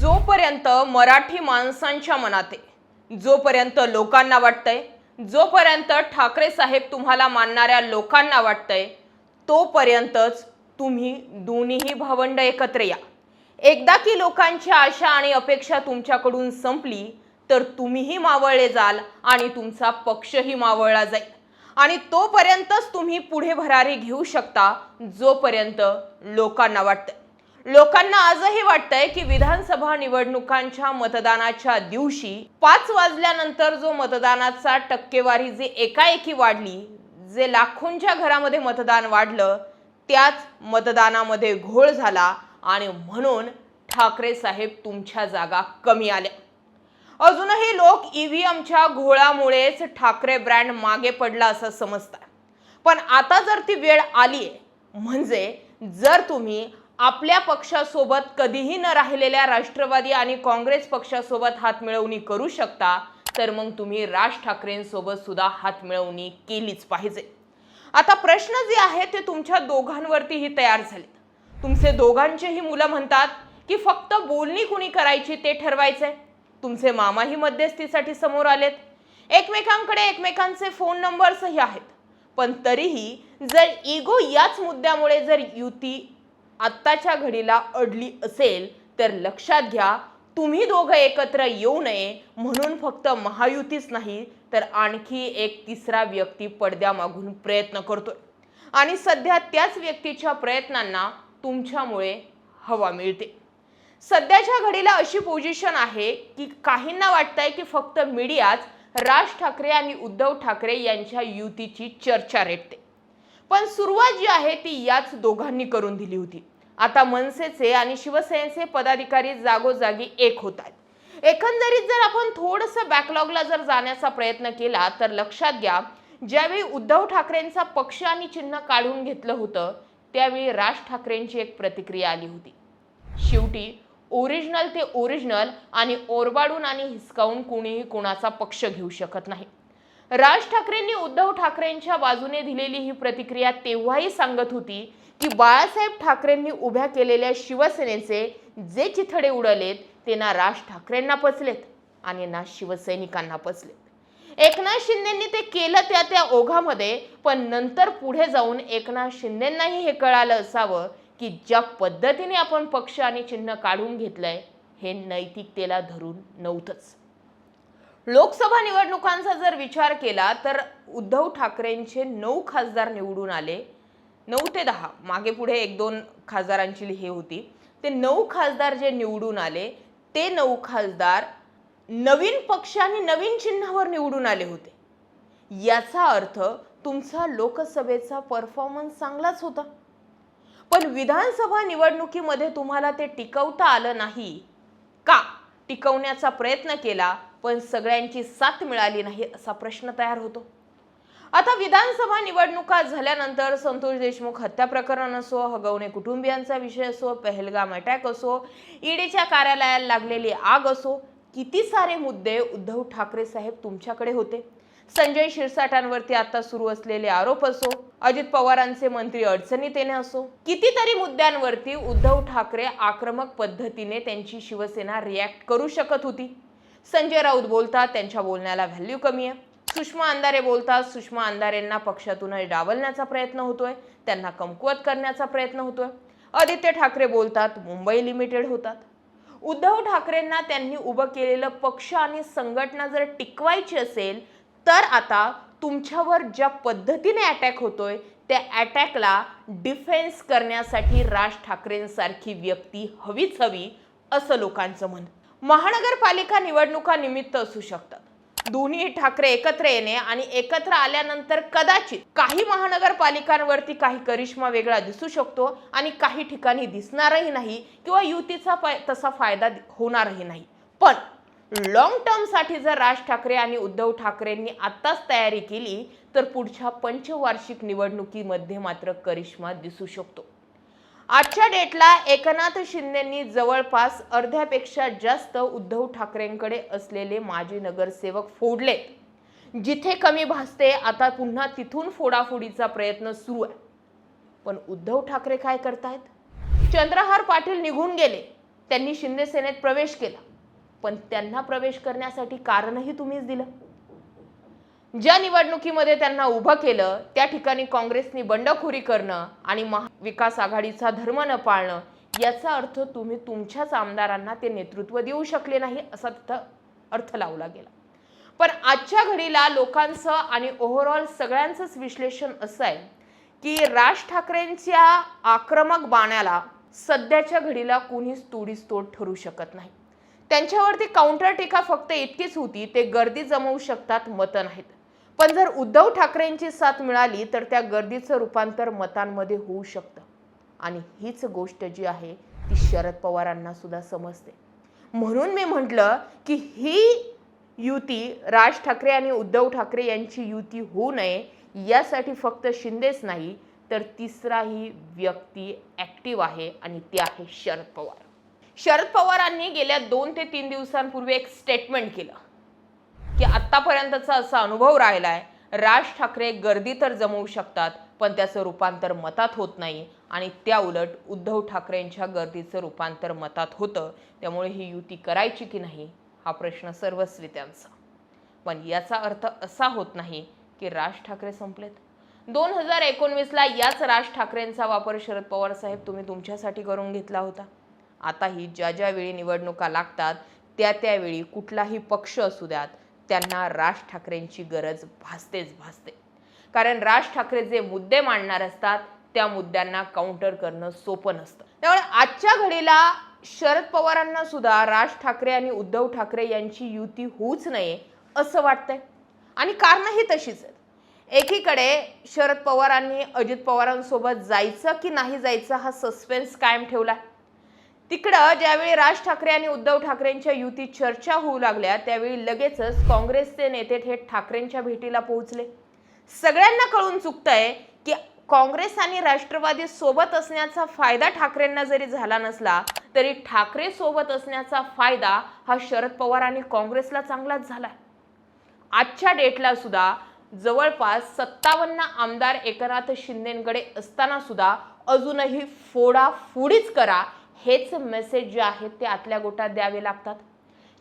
जोपर्यंत मराठी माणसांच्या मनात आहे जोपर्यंत लोकांना वाटतंय जोपर्यंत ठाकरे साहेब तुम्हाला मानणाऱ्या लोकांना वाटतंय तोपर्यंतच तुम्ही दोन्हीही भावंड एकत्र या. एकदा की लोकांची आशा आणि अपेक्षा तुमच्याकडून संपली तर तुम्हीही मावळले जाल आणि तुमचा पक्षही मावळला जाईल. आणि तोपर्यंतच तुम्ही पुढे भरारी घेऊ शकता जोपर्यंत लोकांना वाटतंय. लोकांना आजही वाटतंय की विधानसभा निवडणुकांच्या मतदानाच्या दिवशी पाच वाजल्यानंतर जो मतदानाचा टक्केवारी जे एकाएकी वाढली जे लाखोंच्या घरामध्ये मतदान वाढलं त्याच मतदानामध्ये घोळ झाला आणि म्हणून ठाकरे साहेब तुमच्या जागा कमी आल्या. अजूनही लोक ईव्हीएमच्या घोळामुळेच ठाकरे ब्रँड मागे पडला असं समजतात. पण आता जर ती वेळ आली आहे म्हणजे जर तुम्ही आपल्या पक्षासोबत कधीही न राहिलेल्या राष्ट्रवादी आणि काँग्रेस पक्षासोबत हातमिळवणी करू शकता तर मग तुम्ही राज ठाकरेंसोबत सुद्धा हातमिळवणी केलीच पाहिजे. आता प्रश्न जे आहे ते तुमच्या दोघांवरतीही तयार झालेत. तुमचे दोघांचेही मुलं म्हणतात की फक्त बोलणी कुणी करायची ते ठरवायचंय. तुमचे मामाही मध्यस्थीसाठी समोर आलेत. एकमेकांकडे एकमेकांचे फोन नंबर्सही आहेत. पण तरीही जर इगो याच मुद्द्यामुळे जर युती आत्ताच्या घडीला अडली असेल तर लक्षात घ्या तुम्ही दोघं एकत्र येऊ नये म्हणून फक्त महायुतीच नाही तर आणखी एक तिसरा व्यक्ती पडद्यामागून प्रयत्न करतोय. आणि सध्या त्याच व्यक्तीच्या प्रयत्नांना तुमच्यामुळे हवा मिळते. सध्याच्या घडीला अशी पोझिशन आहे की काहींना वाटतंय की फक्त मीडियाच राज ठाकरे आणि उद्धव ठाकरे यांच्या युतीची चर्चा रेटते. पण सुरुवात जी आहे ती याच दोघांनी करून दिली होती. आता मनसेचे आणि शिवसेनेचे पदाधिकारी जागोजागी एक होत आहेत. एकंदरीत जर आपण थोडंसं बॅकलॉगला जर जाण्याचा प्रयत्न केला तर लक्षात घ्या ज्यावेळी उद्धव ठाकरेंचा पक्ष आणि चिन्ह काढून घेतलं होतं त्यावेळी राज ठाकरेंची एक प्रतिक्रिया आली होती. शेवटी ओरिजिनल ते ओरिजिनल आणि ओरबाडून आणि हिसकावून कोणीही कोणाचा पक्ष घेऊ शकत नाही. राज ठाकरेंनी उद्धव ठाकरेंच्या बाजूने दिलेली ही प्रतिक्रिया तेव्हाही सांगत होती की बाळासाहेब ठाकरेंनी उभ्या केलेल्या शिवसेनेचे जे चिथडे उडलेत ते ना राज ठाकरेंना पचलेत आणि ना शिवसैनिकांना पचलेत. एकनाथ शिंदेंनी ते केलं त्या त्या ओघामध्ये पण नंतर पुढे जाऊन एकनाथ शिंदेंनाही हे कळालं असावं की ज्या पद्धतीने आपण पक्ष आणि चिन्ह काढून घेतलंय हे नैतिकतेला धरून नव्हतंच. लोकसभा निवडणुकांचा जर विचार केला तर उद्धव ठाकरेंचे नऊ खासदार निवडून आले. नऊ ते दहा. मागे पुढे एक दोन खासदारांची हे होती. ते नऊ खासदार जे निवडून आले ते नऊ खासदार नवीन पक्ष आणि नवीन चिन्हावर निवडून आले होते. याचा अर्थ तुमचा लोकसभेचा परफॉर्मन्स चांगलाच होता. पण विधानसभा निवडणुकीमध्ये तुम्हाला ते टिकवता आलं नाही. का? टिकवण्याचा प्रयत्न केला पण सगळ्यांची साथ मिळाली नाही असा प्रश्न तयार होतो. आता विधानसभा निवडणुका झाल्यानंतर संतोष देशमुख हत्या प्रकरण असो हगवणे कुटुंबियांचा विषय असो पहलगाम अटॅक असो ईडीच्या कार्यालयाला लागलेली आग असो किती सारे मुद्दे उद्धव ठाकरे साहेब तुमच्याकडे होते. संजय शिरसाटांवरती आता सुरू असलेले आरोप असो अजित पवारांचे मंत्री अडचणीत येणे असो कितीतरी मुद्द्यांवरती उद्धव ठाकरे आक्रमक पद्धतीने त्यांची शिवसेना रिॲक्ट करू शकत होती. संजय राऊत बोलतात त्यांच्या बोलण्याला व्हॅल्यू कमी आहे. सुषमा अंधारे बोलतात सुषमा अंधारेंना पक्षातूनच डावलण्याचा प्रयत्न होतोय त्यांना कमकुवत करण्याचा प्रयत्न होतोय. आदित्य ठाकरे बोलतात मुंबई लिमिटेड होतात. उद्धव ठाकरेंना त्यांनी उभं केलेलं पक्ष आणि संघटना जर टिकवायची असेल तर आता तुमच्यावर ज्या पद्धतीने अटॅक होतोय त्या अटॅकला डिफेन्स करण्यासाठी राज ठाकरेंसारखी व्यक्ती हवीच हवी असं लोकांचं म्हण महानगरपालिका निवडणुका निमित्त असू शकतात. दोन्ही ठाकरे एकत्र येणे आणि एकत्र आल्यानंतर कदाचित काही महानगरपालिकांवरती काही करिश्मा वेगळा दिसू शकतो आणि काही ठिकाणी दिसणारही नाही किंवा युतीचा तसा फायदा होणारही नाही. पण लॉंग टर्मसाठी जर राज ठाकरे आणि उद्धव ठाकरेंनी आत्ताच तयारी केली तर पुढच्या पंचवार्षिक निवडणुकीमध्ये मात्र करिश्मा दिसू शकतो. आजच्या डेटला एकनाथ शिंदेंनी जवळपास अर्ध्यापेक्षा जास्त उद्धव ठाकरेंकडे असलेले माजी नगरसेवक फोडले. जिथे कमी भासते आता पुन्हा तिथून फोडाफोडीचा प्रयत्न सुरू आहे. पण उद्धव ठाकरे काय करतायत? चंद्रहार पाटील निघून गेले. त्यांनी शिंदे सेनेत प्रवेश केला. पण त्यांना प्रवेश करण्यासाठी कारणही तुम्हीच दिलं. ज्या निवडणुकीमध्ये त्यांना उभं केलं त्या ठिकाणी काँग्रेसनी बंडखोरी करणं आणि महाविकास आघाडीचा धर्म न पाळणं याचा अर्थ तुम्ही तुमच्याच आमदारांना ते नेतृत्व देऊ शकले नाही असा तिथं अर्थ लावला गेला. पण आजच्या घडीला लोकांचं आणि ओव्हरऑल सगळ्यांचंच विश्लेषण असं आहे की राज ठाकरेंच्या आक्रमक बाण्याला सध्याच्या घडीला कोणीच तोडीस तोड ठरू शकत नाही. त्यांच्यावरती काउंटर टीका फक्त इतकीच होती ते गर्दी जमवू शकतात मतं नाहीत. पण जर उद्धव ठाकरेंची साथ मिळाली तर त्या गर्दीचं रूपांतर मतांमध्ये होऊ शकतं. आणि हीच गोष्ट जी आहे ती शरद पवारांना सुद्धा समजते. म्हणून मी म्हटलं की ही युती राज ठाकरे आणि उद्धव ठाकरे यांची युती होऊ नये यासाठी फक्त शिंदेच नाही तर तिसराही व्यक्ती ॲक्टिव्ह आहे आणि ते आहे शरद पवार. शरद पवारांनी गेल्या दोन ते तीन दिवसांपूर्वी एक स्टेटमेंट केलं. की आत्तापर्यंतचा असा अनुभव राहिलाय राज ठाकरे गर्दी तर जमवू शकतात पण त्याचं रूपांतर मतात होत नाही. आणि त्या उलट उद्धव ठाकरेंच्या गर्दीचं रूपांतर मतात होतं. त्यामुळे ही युती करायची की नाही हा प्रश्न सर्वस्वित्यांचा पण याचा अर्थ असा होत नाही की राज ठाकरे संपलेत. दोन हजार एकोणवीसला याच राज ठाकरेंचा वापर शरद पवार साहेब तुम्ही तुमच्यासाठी करून घेतला होता. आताही ज्या ज्यावेळी निवडणुका लागतात त्या त्यावेळी कुठलाही पक्ष असू द्यात त्यांना राज ठाकरेंची गरज भासतेच भासते. कारण राज ठाकरे जे मुद्दे मांडणार असतात त्या मुद्द्यांना काउंटर करणं सोपं नसतं. त्यामुळे आजच्या घडीला शरद पवारांना सुद्धा राज ठाकरे आणि उद्धव ठाकरे यांची युती होऊच नये असं वाटतंय. आणि कारणंही तशीच आहेत. एकीकडे शरद पवारांनी अजित पवारांसोबत जायचं की नाही जायचं हा सस्पेन्स कायम ठेवला आहे तिकडं ज्यावेळी राज ठाकरे आणि उद्धव ठाकरेंच्या युती चर्चा होऊ लागल्या त्यावेळी लगेचच काँग्रेसचे नेते थेट ठाकरेंच्या भेटीला पोहोचले. सगळ्यांना कळून चुकतंय की काँग्रेस आणि राष्ट्रवादी सोबत असण्याचा फायदा ठाकरेंना जरी झाला नसला तरी ठाकरे सोबत असण्याचा फायदा हा शरद पवार आणि काँग्रेसला चांगलाच झाला आजच्या डेटला सुद्धा जवळपास सत्तावन्न आमदार एकनाथ शिंदेकडे असताना सुद्धा अजूनही फोडाफोडीच करा हेच मेसेज जे आहेत ते आतल्या गोटात द्यावे लागतात.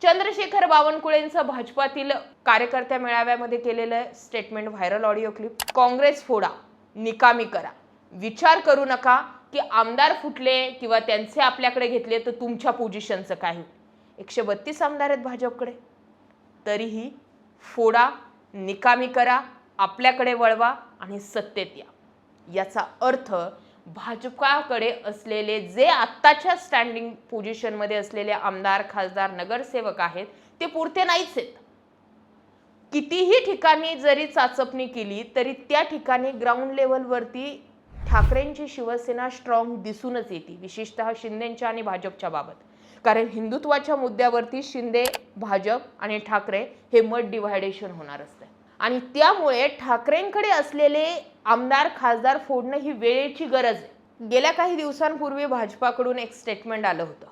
चंद्रशेखर बावनकुळेंचं भाजपातील कार्यकर्त्या मेळाव्यामध्ये केलेलं statement viral audio clip Congress फोडा निकामी करा. विचार करू नका की आमदार फुटले किंवा त्यांचे आपल्याकडे घेतले तर तुमच्या पोझिशनचं काही. एकशे बत्तीस आमदार आहेत भाजपकडे. तरीही फोडा निकामी करा आपल्याकडे वळवा आणि सत्तेत या. याचा अर्थ भाजपाकडे असलेले जे आत्ताच्या स्टँडिंग पोझिशनमध्ये असलेले आमदार खासदार नगरसेवक आहेत ते पुरते नाहीच आहेत. कितीही ठिकाणी जरी चाचपणी केली तरी त्या ठिकाणी ग्राउंड लेवलवरती ठाकरेंची शिवसेना स्ट्रॉंग दिसूनच येते विशेषतः शिंदेच्या आणि भाजपच्या बाबत. कारण हिंदुत्वाच्या मुद्द्यावरती शिंदे भाजप आणि ठाकरे हे मत डिव्हायडेशन होणार असतं. आणि त्यामुळे ठाकरेंकडे असलेले आमदार खासदार फोडणं ही वेळेची गरज आहे. गेल्या काही दिवसांपूर्वी भाजपाकडून एक स्टेटमेंट आलं होतं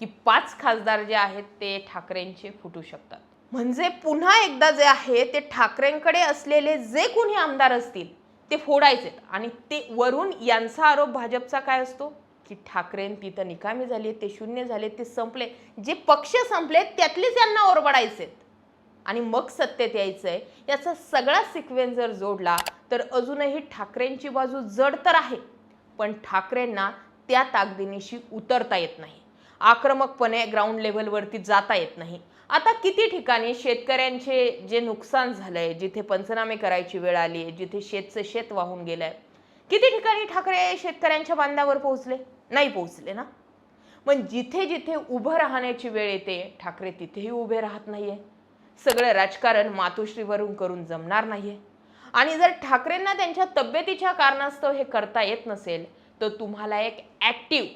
की पाच खासदार जे आहेत ते ठाकरेंचे फुटू शकतात. म्हणजे पुन्हा एकदा जे आहे ते ठाकरेंकडे असलेले जे कोणी आमदार असतील ते फोडायचे आणि ते वरून यांचा आरोप भाजपचा काय असतो? की ठाकरें तिथं निकामी झाले ते शून्य झाले ते संपले. जे पक्ष संपले त्यातलेच यांना ओरबडायचे आणि मग सत्तेत यायचं आहे याचा सगळा सिक्वेन्स जर जोडला. तर अजूनही ठाकरेंची बाजू जड तर आहे पण ठाकरेंना त्या ताकदीनिशी उतरता येत नाही. आक्रमकपणे ग्राउंड लेवलवरती जाता येत नाही. आता किती ठिकाणी शेतकऱ्यांचे जे नुकसान झालंय जिथे पंचनामे करायची वेळ आली आहे जिथे शेतचं शेत वाहून गेलंय किती ठिकाणी ठाकरे शेतकऱ्यांच्या बांधावर पोहोचले? नाही पोहोचले ना? पण जिथे जिथे उभं राहण्याची वेळ येते ठाकरे तिथेही उभे राहत नाहीये. सगळं राजकारण मातोश्रीवरून करून जमणार नाहीये. आणि जर ठाकरेंना त्यांच्या तब्येतीच्या कारणास्तव हे करता येत नसेल तर तुम्हाला एक ॲक्टिव्ह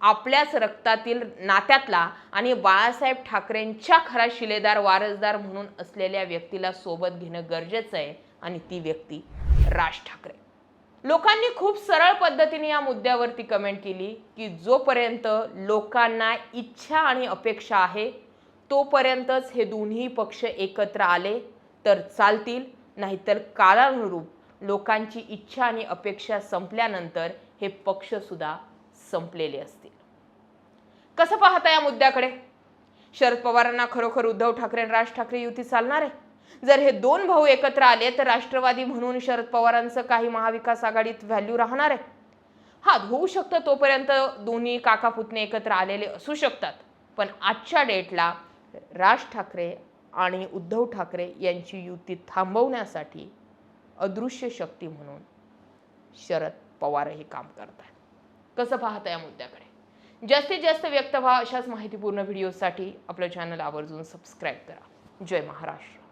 आपल्याच रक्तातील नात्यातला आणि बाळासाहेब ठाकरेंच्या खरा शिलेदार वारसदार म्हणून असलेल्या व्यक्तीला सोबत घेणं गरजेचं आहे आणि ती व्यक्ती राज ठाकरे. लोकांनी खूप सरळ पद्धतीने या मुद्द्यावरती कमेंट केली की जोपर्यंत लोकांना इच्छा आणि अपेक्षा आहे तोपर्यंतच हे दोन्ही पक्ष एकत्र आले तर चालतील. नाहीतर कालानुरूप लोकांची इच्छा आणि अपेक्षा संपल्यानंतर हे पक्षसुद्धा संपलेले असतील. कसं पाहता या मुद्द्याकडे? शरद पवारांना खरोखर उद्धव ठाकरे आणि राज ठाकरे युती चालणार आहे? जर हे दोन भाऊ एकत्र आले तर राष्ट्रवादी म्हणून शरद पवारांचं काही महाविकास आघाडीत व्हॅल्यू राहणार आहे? हा होऊ शकतं तोपर्यंत दोन्ही काका पुतणे एकत्र आलेले असू शकतात. पण आजच्या डेटला राज ठाकरे आणि उद्धव ठाकरे यांची युती थांबवण्यासाठी अदृश्य शक्ती म्हणून शरद पवार हे काम करतात कसं पाहता या मुद्द्याकडे? जास्तीत जास्त व्यक्त व्हा अशाच माहितीपूर्ण व्हिडिओसाठी आपलं चॅनल आवर्जून सबस्क्राईब करा. जय महाराष्ट्र.